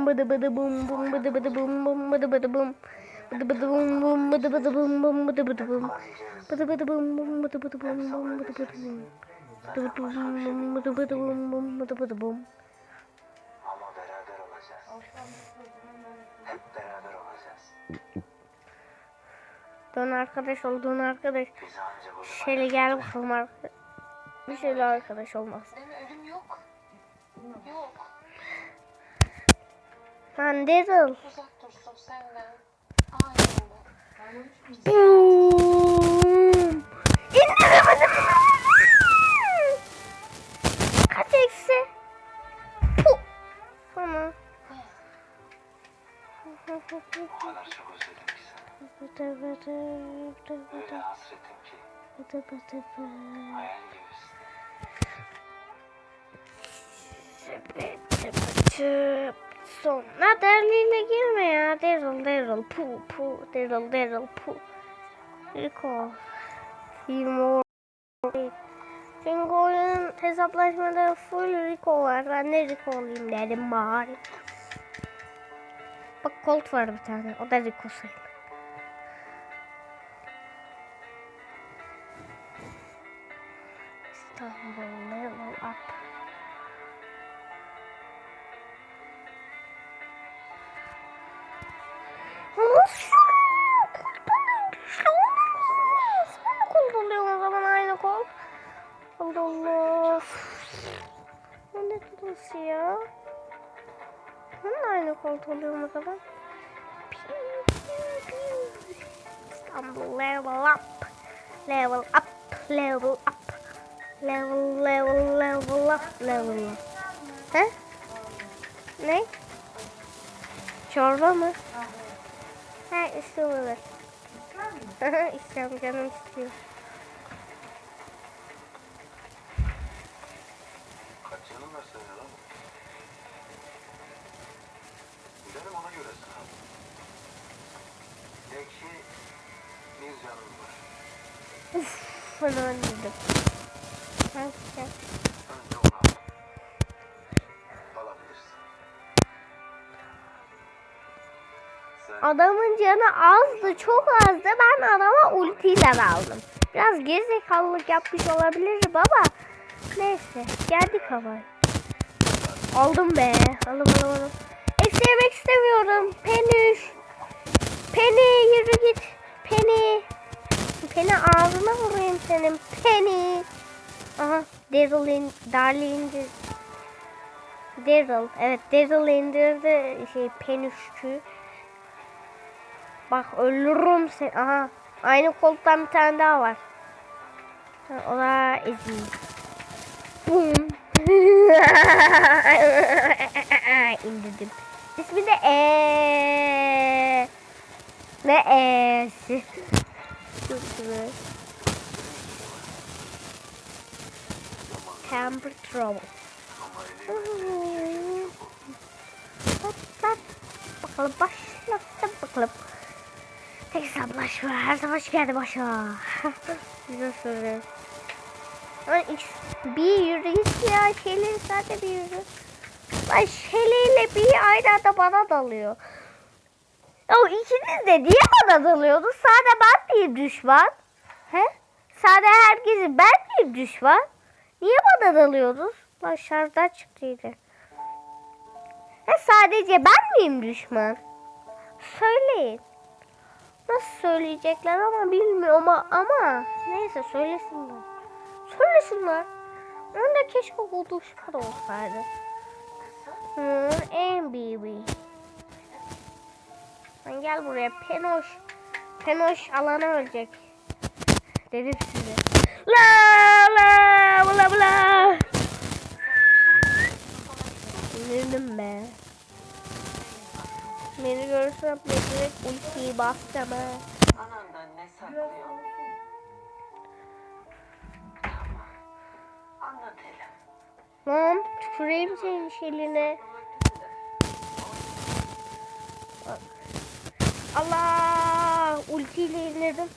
bum bıdı bıdı bum bum bıdı bıdı bum bum bıdı bıdı bum. Bıdı bıdı bum bum bıdı bıdı bum bum bıdı bıdı bum. Bıdı bıdı bum bum bıdı bıdı bum bum bıdı bıdı bum. Bıdı bıdı bum bum bıdı bıdı bum bum bıdı bıdı bum. Dön arkadaş ol dön arkadaş. Şöyle gel bakalım arkadaş. Bir şeyle arkadaş olmaz. Ölüm yok. Yok. Lan Daryl. Uzak dursun senden. Aynen. İndiremedim. Kaç eksi? Sana. o kadar çok özledim ki seni. Öyle hasretim ki hayal gibisin. Sonra derliyle girme ya. Daryl Daryl pu pu Daryl Daryl pu. Rico. Timur. Çünkü oyunun hesaplaşmada full Rico var. Ben de Rico olayım dedim bari. Bak Colt var bir tane. O da Rico sayılır. İstanbul level up. Nasıl? Koltuğun güçlü olamaz. Ben aynı kol. Allah. Bu ne nasıl ya? Ben aynı kol alıyorum o zaman. İstanbul level up. Level up. Level up. Level level level up. Level up. He? Ne? Çorba mı? Ha istiyorlar. İstiyorum canım istiyor. Kaç canın var senin lan? Gidelim ona göre sınav. Ekşi bir canım var. Uf, bana öldürdüm. Adamın canı azdı, çok azdı. Ben adama ultiyle aldım. Biraz gerizekalılık yapmış olabilir baba. Neyse, geldik hava. Aldım be. Aldım aldım. Eksilmek istemiyorum. Penüş. Penny yürü git. Penny. Penny ağzına vurayım senin. Penny. Aha. Daryl in, Darly indir. Daryl. Evet Daryl indirdi şey penüşçü. Bak ölürüm seni. Aha. Aynı koltuktan bir tane daha var. O da Ezi. Bum. İndirdim. İsmi de E. Ne E'si? Camper Trouble. Bakalım başlattım bakalım. Tek hesaplaşma her savaş geldi başa. Güzel soru. Bir yürü git ya. Şeyleri sadece bir yürü. Lan Shelly ile bir aynı anda bana dalıyor. Ya ikiniz de niye bana dalıyorsunuz? Sade ben miyim düşman? He? Sade herkesi ben miyim düşman? Niye bana dalıyorsunuz? Lan şarjdan çıktı yine. Ha, sadece ben miyim düşman? Söyleyin. Nasıl söyleyecekler ama bilmiyorum ama, ama neyse söylesinler. Söylesinler. Onda keşke konuşma da olsaydı. En baby. Lan gel buraya Penoş. Penoş alana ölecek. Dedim size. La la bla bla. Sinirdim be. Beni görürsen direkt ultiyi bastım ha. Anandan ne saklıyor? Anlat hele. Lan tüküreyim senin şeyine. Allah ultiyle indirdim.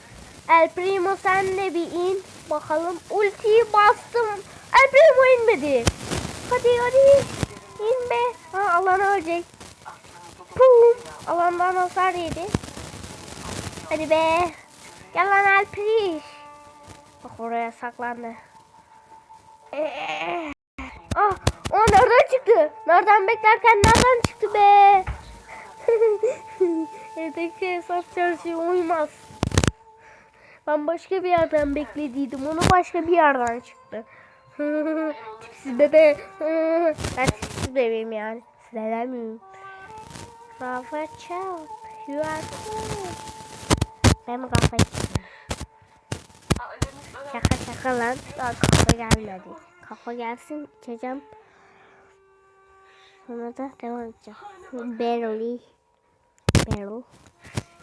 El Primo sen de bir in. Bakalım ultiyi bastım. El Primo inmedi. Hadi hadi. İn be. Ha alan ölecek. Pum. Alandan hasar yedi. Hadi be. Gel lan Alpriş. Bak oraya saklandı. Ee, ah, o nereden çıktı? Nereden beklerken nereden çıktı be? Evdeki hesap çalışıyor uymaz. Ben başka bir yerden beklediydim. Onu başka bir yerden çıktı. tipsiz bebe. ben tipsiz bebeğim yani. Size demiyorum. Rafa Child. You are cool. Ben mi kafa içtim? Şaka şaka lan. Daha kafa gelmedi. Kafa gelsin içeceğim. Sonra da devam edeceğim. Barely. Barrel.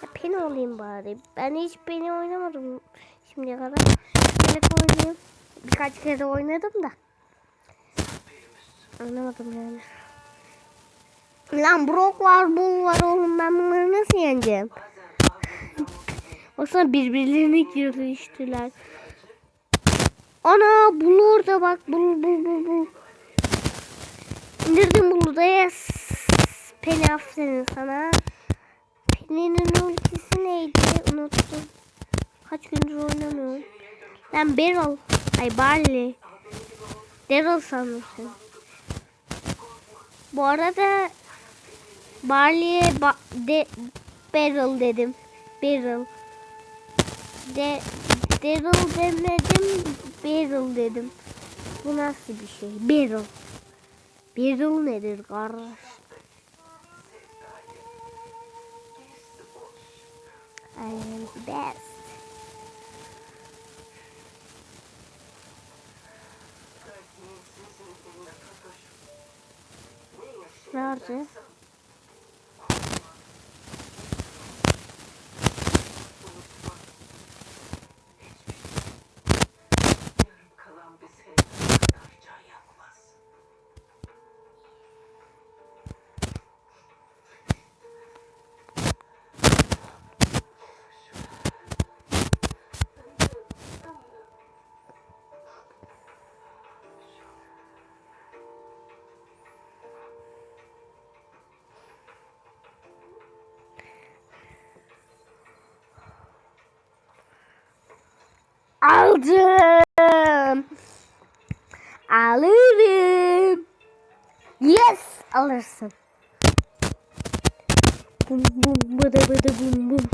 Ya peni olayım bari. Ben hiç peni oynamadım şimdiye kadar. Elif oynayayım. Birkaç kere oynadım da. Oynamadım yani. Lan Brock var, Bull var oğlum ben bunları nasıl yeneceğim? Baksana birbirlerine giriştiler. Ana Bull orada bak. Bull, Bull, Bull, Bull. İndirdim Bull'u da yes. Penny aferin sana. Penny'nin ultisi neydi? Unuttum. Kaç gündür oynamıyorum. Ben Beryl. Ay Barley. Daryl sanmışım. Bu arada Barley'e ba de Beryl dedim. Beryl. De Daryl demedim. Beryl dedim. Bu nasıl bir şey? Beryl. Beryl nedir kardeş? I am the best. Nerede? Aldım. Alırım. Yes alırsın. Bum bum bıdı bıdı bum bum.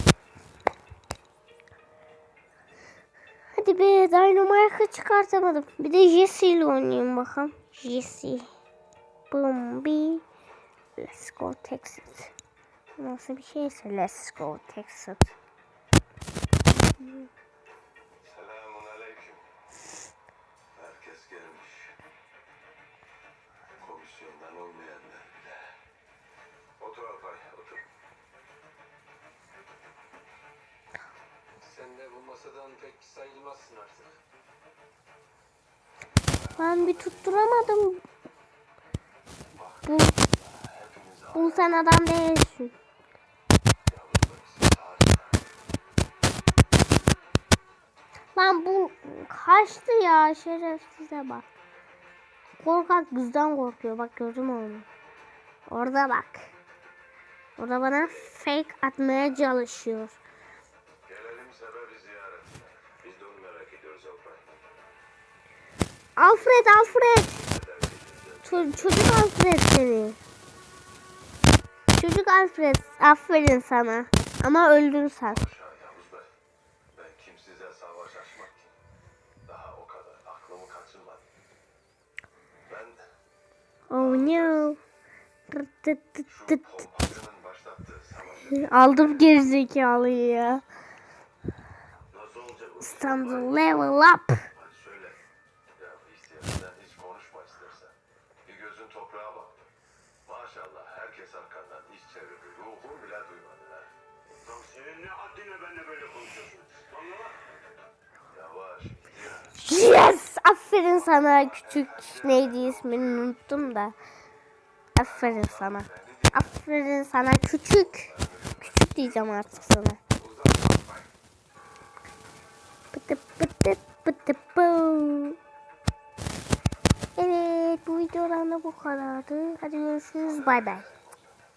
Hadi be Dynamite'ı çıkartamadım. Bir de Jesse ile oynayayım bakalım. Jesse. Boom bi. Let's go Texas. Nasıl bir şeyse let's go Texas. Selamun pek sayılmazsın artık. Ben bir tutturamadım. Bu, bu sen adam değilsin. Lan bu kaçtı ya şerefsize bak. Korkak bizden korkuyor bak gördün onu? Orada bak. Orada bana fake atmaya çalışıyor. Alfred Alfred. Ço- çocuk Alfred seni. Çocuk Alfred aferin sana. Ama öldün sen. Aşağı Yavuz Bey. Ben kimsize savaş açmak ki. Toprağa baktı. Maşallah herkes arkandan iş çevirdi. Ruhun bile duymadı ha. Lan senin ne haddine benimle böyle konuşuyorsun? Anla Yavaş. Yes! Aferin sana küçük neydi ismini unuttum da. Aferin sana. Aferin sana küçük. Küçük diyeceğim artık sana. Pıtı pıtı pıtı pı. Evet bu videodan da bu kadardı. Hadi görüşürüz. Bay bay.